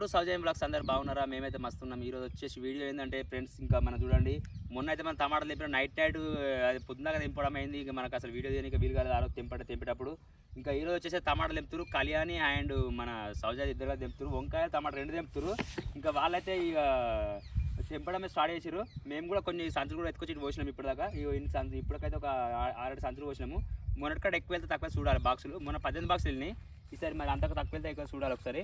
To Soujanya blogs అందరు బాగున్నారా? మేమైతే మస్తున్నాం ఈరోజు వచ్చేసి వీడియో ఏంటంటే ఫ్రెండ్స్ ఇంకా మనం చూడండి. మొన్న అయితే మనం టమాటాలు తెంపిన. నైట్ నైట్ అది పొద్దునగా తెంపడం అయింది. ఇంకా మనకు అసలు వీడియో తీయడానికి వీలు కాలేదు. ఆ రోజు తెంపట తెంపేటప్పుడు ఇంకా ఈరోజు వచ్చేసి టమాటాలు తెంపుతారు కళ్యాణి అండ్ మన సౌజన్య ఇద్దరు తెంపుతారు వంకాయ టమాటా రెండు తెంపుతారు ఇంకా వాళ్ళైతే ఇక తెంపడమే స్టార్ట్ చేసారు మేము కూడా కొన్ని సంచులు కూడా ఎత్తుకొచ్చి పోసినాం ఇప్పటిదాకా. ఇగో ఇన్ని సంచులు. ఇప్పటికైతే ఒక ఆరేడు సంచులు పోసినాము. మొన్నటికాడ ఎక్కువ వెళ్తే తక్కువ చూడాలి బాక్సులు. మొన్న పద్దెనిమిది బాక్సులు వెళ్ళినాయి. ఈసారి మరి అంతకు తక్కువ వెళ్తే ఎక్కువ చూడాలి ఒకసారి.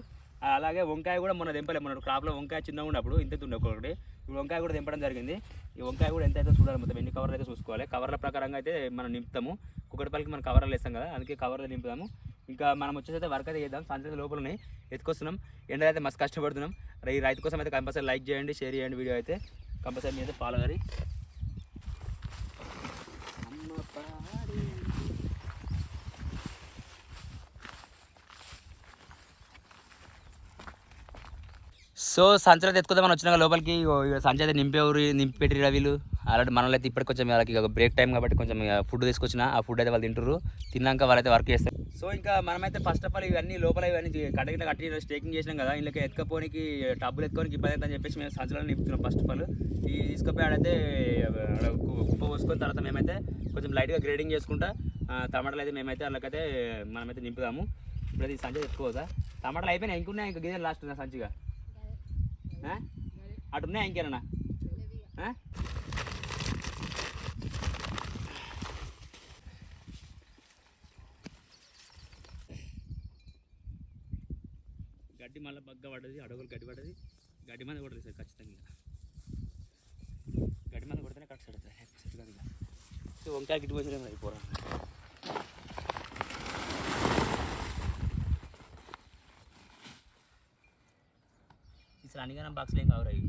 అలాగే వంకాయ కూడా మొన్న దింపలే మన క్రాప్లో వంకాయ చిన్నగా ఉన్నప్పుడు ఇంత ఉండే ఒకటి ఇప్పుడు వంకాయ కూడా దింపడం జరిగింది. ఈ వంకాయ కూడా ఎంత అయితే చూడాలి మొత్తం ఎన్ని కవర్లు అయితే చూసుకోవాలి. కవర్ల ప్రకారంగా అయితే మనం నింపుతాము. కుక్కటిపల్లికి మనం కవర్లు వేస్తాం కదా అందుకే కవర్లు నింపుతాము. ఇంకా మనం వచ్చేసి అయితే వర్క్ అయితే చేద్దాం. సంచలన లోపల ఉన్నాయి. ఎత్తుకొస్తున్నాం. ఎండ అయితే మస్తు కష్టపడుతున్నాం. ఈ రైతు కోసం అయితే కంపల్సరీ లైక్ చేయండి షేర్ చేయండి వీడియో అయితే. కంపల్సరీ మీద ఫాలో గారి సో సంచలైతే తెచ్చుకుందామని వచ్చినాక లోపలికి. సంచి అయితే నింపేవారు నింపి పెట్టిరా వీళ్ళు. అలాంటి మనల్ని అయితే ఇప్పటికి కొంచెం వాళ్ళకి బ్రేక్ టైం కాబట్టి కొంచెం ఫుడ్ తీసుకొచ్చిన ఆ ఫుడ్ అయితే వాళ్ళు తింటారు తిన్నాక వాళ్ళైతే వర్క్ చేస్తారు. సో ఇంకా మనమైతే ఫస్ట్ ఆఫ్ ఆల్ ఇవన్నీ లోపల ఇవన్నీ కట్టగిన కట్టి స్టేకింగ్ చేసినాం కదా. ఇందులోకి ఎత్తుకపోనికి డబ్బులు ఎత్తుకోనికి ఇబ్బంది అని చెప్పేసి మేము సంచులను నింపుతున్నాం ఫస్ట్ ఆఫ్ ఆల్ ఈ తీసుకుపోయి ఆడైతే కుప్ప పోసుకొని తర్వాత మేమైతే కొంచెం లైట్గా గ్రేడింగ్ చేసుకుంటా టమాటాలు అయితే మేమైతే వాళ్ళకైతే మనమైతే నింపుదాము. ఇప్పుడు ఈ సంచి ఎత్తుకోవద్దా టమాటాలు అయిపోయినాయి? ఇంకున్నాయి? ఇంకా గిదే లాస్ట్ సంచిగా? అటు ఉన్నాయా ఇంకేనా గడ్డి మళ్ళీ బగ్గ పడ్డది అడవులు గడ్డి పడ్డది గడ్డి మీద కొడుతుంది సార్ ఖచ్చితంగా గడ్డి మీద కొడితేనే కట్ సెట్ అవుతుంది ఇక. వంకాయ గిట్టి అయిపోరా బాక్స్లు ఏం కావురా ఇవి?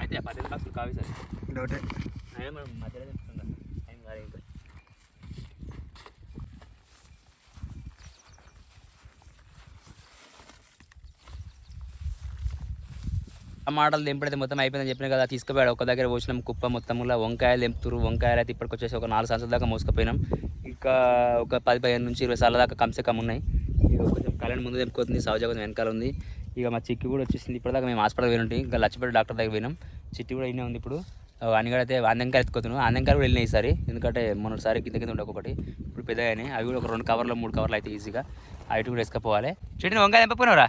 అయితే పద్దెనిమిది బాక్సులు కావు సార్ డౌటే. అదే మనం మధ్యలో ఏం కాదు ఇంకా టమాటాలు తెంపడితే మొత్తం అయిపోయిందని చెప్పిన కదా తీసుకుపోయాడు. ఒక దగ్గర పోసినాం కుప్ప మొత్తంలో వంకాయలు తెంపుతురు వంకాయలు అయితే ఇప్పటికి వచ్చేసి ఒక నాలుగు సంవత్సరాల దాకా మోసుకుపోయినాం. ఇంకా ఒక పది పదిహేను నుంచి ఇరవై సార్ల దాకా కమ్సే కమ్ ఉన్నాయి. ఇక కొంచెం కళ్యాణ్ ముందు తెంపుకోతుంది సౌజ కొంచెం వెనకాల ఉంది. ఇక మా చిక్కి కూడా వచ్చేసింది. ఇప్పటిదాకా మేము హాస్పిటల్ పోయి ఉంటాం ఇంకా లచ్చిపేట డాక్టర్ దగ్గర పోయినాం. చిట్టి కూడా ఇన్నే ఉంది ఇప్పుడు. అనిగడ అయితే అందంకాయ ఎత్తుకోతున్నాం అందంకాయ కూడా వెళ్ళినాయి ఈసారి. ఎందుకంటే మొన్నటిసారి కింద కింద ఉండే ఒకటి. ఇప్పుడు పెద్ద అయినాయి. అవి కూడా ఒక రెండు కవర్లు మూడు కవర్లు అయితే ఈజీగా. అవి కూడా వేసుకపోవాలి. చెట్టుని వంకాయ తెంపపోయినవరా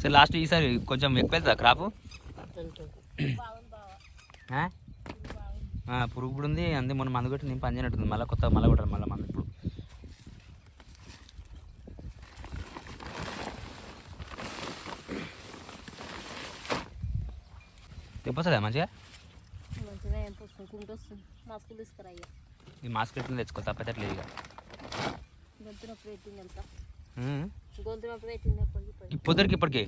సరే లాస్ట్ ఈసారి కొంచెం ఎక్కువ వెళ్తుందా క్రాపు? పురుగు కూడా ఉంది. అందే మొన్న మందు కొట్టి నేను పని చేయనట్టుంది. మళ్ళీ కొత్త మళ్ళీ కొట్టాలి మళ్ళీ మందు ఇప్పుడు. తెప్పొస్తుందా మంచిగా? ఈ మాస్క్ ఎట్లా తెచ్చుకో తప్పట్లేదు ఇక పెట్టింది పెట్టింది పొద్దురికి ఇప్పటికి.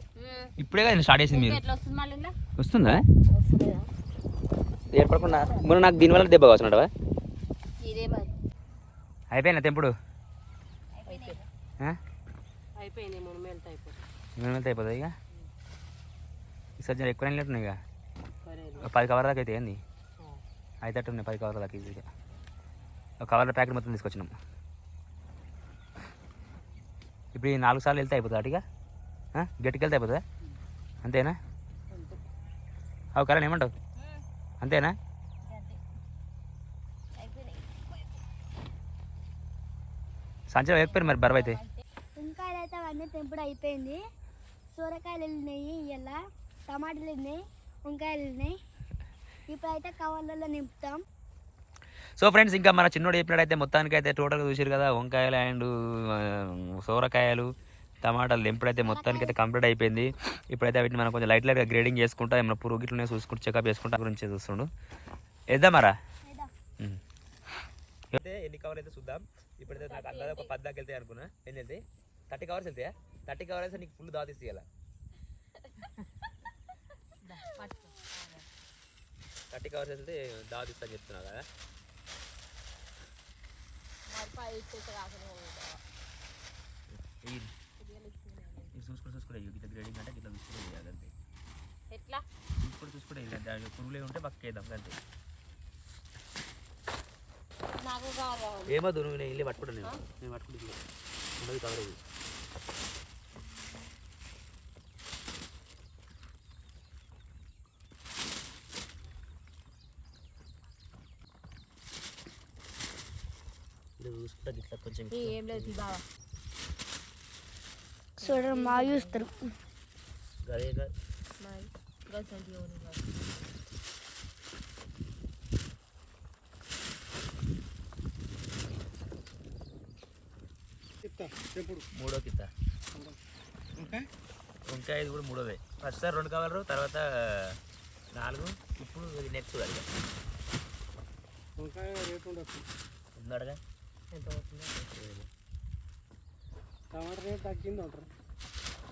ఇప్పుడే కదా స్టార్ట్ చేసింది మీరు? వస్తుంది మళ్ళీ ఇలా వస్తుందా వస్తలేదా ఏర్పడకుండా. మొన్న నాకు దీనివల్ల దెబ్బ మరి. అయిపోయినా తెంపుడు? అయిపోయింది అయిపోతుంది ఇక? ఈసారి జర ఎక్కువ వెళ్ళినట్టున్నాయి ఇక? పది కవర్ల దాకా అయితే ఏంది? అయితే ఉన్నాయి పది కవర్ల దాకా ఈజీగా. ఒక కవర్ల ప్యాకెట్ మొత్తం తీసుకొచ్చినాం. ఇప్పుడు ఈ నాలుగు సార్లు వెళ్తే అయిపోతుంది అటుగా గట్టికి వెళ్తే అయిపోతుందా? అంతేనా? అంతే. అవి కరెంట్ ఏమంటావు? అంతేనా? సంచలో వేయకపోయారు మరి బరువు అయితే వంకాయలు అయితే అవన్నీ తెంపుడు అయిపోయింది. సూరకాయలు వెళ్ళినాయి ఇలా టమాటాలు వెళ్ళినాయి వంకాయలు వెళ్ళినాయి ఇప్పుడైతే కవర్లలో నింపుతాం. సో ఫ్రెండ్స్ ఇంకా మన చిన్నోడు చెప్పినట్టయితే మొత్తానికి అయితే టోటల్గా చూసారు కదా వంకాయలు అండ్ సోరకాయలు. టమాటాలు ఎప్పుడైతే మొత్తానికి అయితే కంప్లీట్ అయిపోయింది ఇప్పుడైతే వీటిని మనం కొంచెం లైట్ లైట్గా గ్రేడింగ్ చేసుకుంటా ఏమైనా పురుగు గిట్లనే చూసుకుంటూ చెకప్ చేసుకుంటా గురించి చూస్తుండు. వేద్దామరా అయితే ఎన్ని కవర్ అయితే చూద్దాం. ఇప్పుడైతే నాకు అందాజ ఒక పది దాకా వెళ్తాయి అనుకున్నా. ఎన్ని వెళ్తాయి థర్టీ కవర్స్ వెళ్తాయా? థర్టీ కవర్స్ అయితే నీకు ఫుల్ దాతిస్తే ఇలా థర్టీ కవర్స్ వెళ్తే దాతిస్తా చెప్తున్నా కదా. ఈ ఇది చూసుకుంటే చూసుకుంటే ఇట్లా గ్రేడింగ్ అంటే ఇట్లా చూసుకుంటే చేయాలి అంతే ఎట్లా? చూసుకుంటే చూసుకుంటే ఇది దాని పురుగులే ఉంటే పక్క వేద్దాం అంతే. నాకు కావాలి ఏమద్దు నువ్వు నేను ఇల్లు పట్టుకుంటాను నేను. నేను పట్టుకుంటే. ఉండదు కవర్ ఇది ఇది చూసుకుంటా గిట్లా కొంచెం ఏ, లేదు బావా. చూడరు మా చూస్తారు. మూడో కిత్త వంకాయ ఇది కూడా మూడోదే ఫస్ట్ సార్ రెండు కవర్లు తర్వాత నాలుగు. ఇప్పుడు నెక్స్ట్ అది వంకాయ రేటు ఉండొచ్చు. ఉందడగా? ఎంత అవుతుందో టమాటా రేట్ తగ్గింది అంటారు.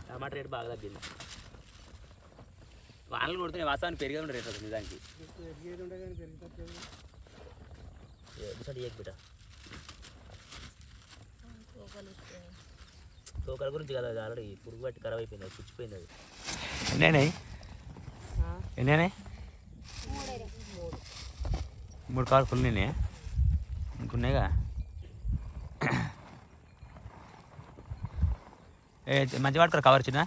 టమాటా రేటు బాగా తగ్గింది. వానలు కొడితే వాస్తవానికి పెరిగే ఉండే రేట్ నిజానికి. ఉండే కానీ బిడ్డ. తూకలు గురించి కదా ఆల్రెడీ పురుగు పట్టి ఖరాబ్ అయిపోయింది అది పుచ్చిపోయింది అది. ఎన్నైనాయి? మూడు మూడు కావాలి ఫుల్ నేనే ఇంకున్నాయిగా? మంచి వాడుకో కవర్ చిన్న.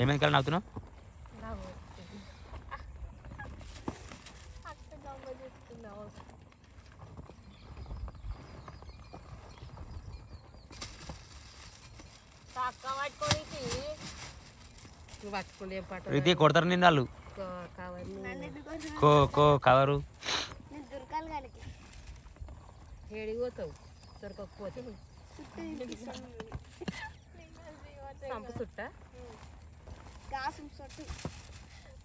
ఏమేమి కల నవ్వుతున్నావు నాకు వస్తుంది. అక్క గమ్మ చెప్తున్నావు అక్క పట్టుకోనికి ఇది కొడతారు నిన్ను వాళ్ళు. కావాలి కో కో కవరు. సంపు చుట్ట?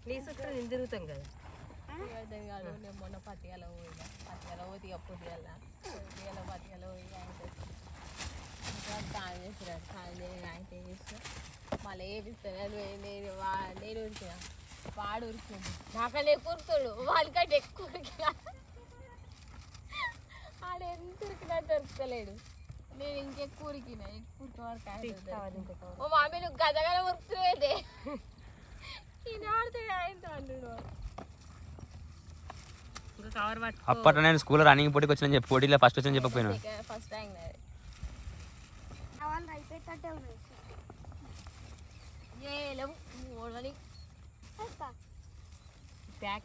నీ నేను తిరుగుతాం కదా. కాదు నేను మొన్న పత్తిగల పోయినా. పత్తిగల పోతే ఇక పొద్దుగల పొద్దుగల పత్తిగల పోయి ఆయన ఇంకా కాల్ చేసినాడు కాల్ చేసి ఆయన చేసి మళ్ళీ ఏపిస్తాను నేను నేను ఉరికిన. వాడు ఉరికింది నాకన్నా ఎక్కువ ఉరుకుతాడు వాళ్ళకంటే ఎక్కువ ఉరికిన. ఆడు ఎంత ఉరికినా దొరకలేడు నేను ఇంకెక్కువ ఉరికిన. ఎక్కువ వరకు. ఓ మామీ నువ్వు గదగల ఇది ఆడితే ఆయనతో అప్పట్లో నేను స్కూల్లో రన్నింగ్ పోటీకి వచ్చిన చెప్పి పోటీలో ఫస్ట్ వచ్చిన చెప్పకపోయినా. ఫస్ట్ టైం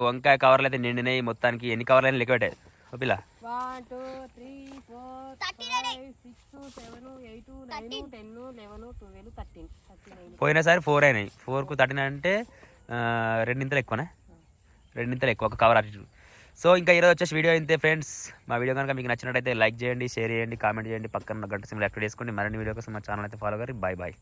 వంకాయ కవర్లు అయితే నిండినాయి మొత్తానికి ఎన్ని కవర్లు అయినా ఓ పిల్ల one two three four five six seven eight nine ten eleven twelve thirteen thirteen పోయినసారి ఫోర్ అయినాయి. ఫోర్కు థర్టీన్ అంటే రెండింతలు ఎక్కువనా? రెండింతలు ఎక్కువ ఒక కవర్ అటు సో ఇంకా ఈరోజు వచ్చేసి వీడియో అయితే ఫ్రెండ్స్ మా వీడియో కనుక మీకు నచ్చినట్టయితే లైక్ చేయండి షేర్ చేయండి కామెంట్ చేయండి పక్కన గంట సింబల్ యాక్టివేట్ చేసుకోండి. మరిన్ని వీడియో కోసం మా ఛానల్ అయితే ఫాలో గారు బాయ్ బాయ్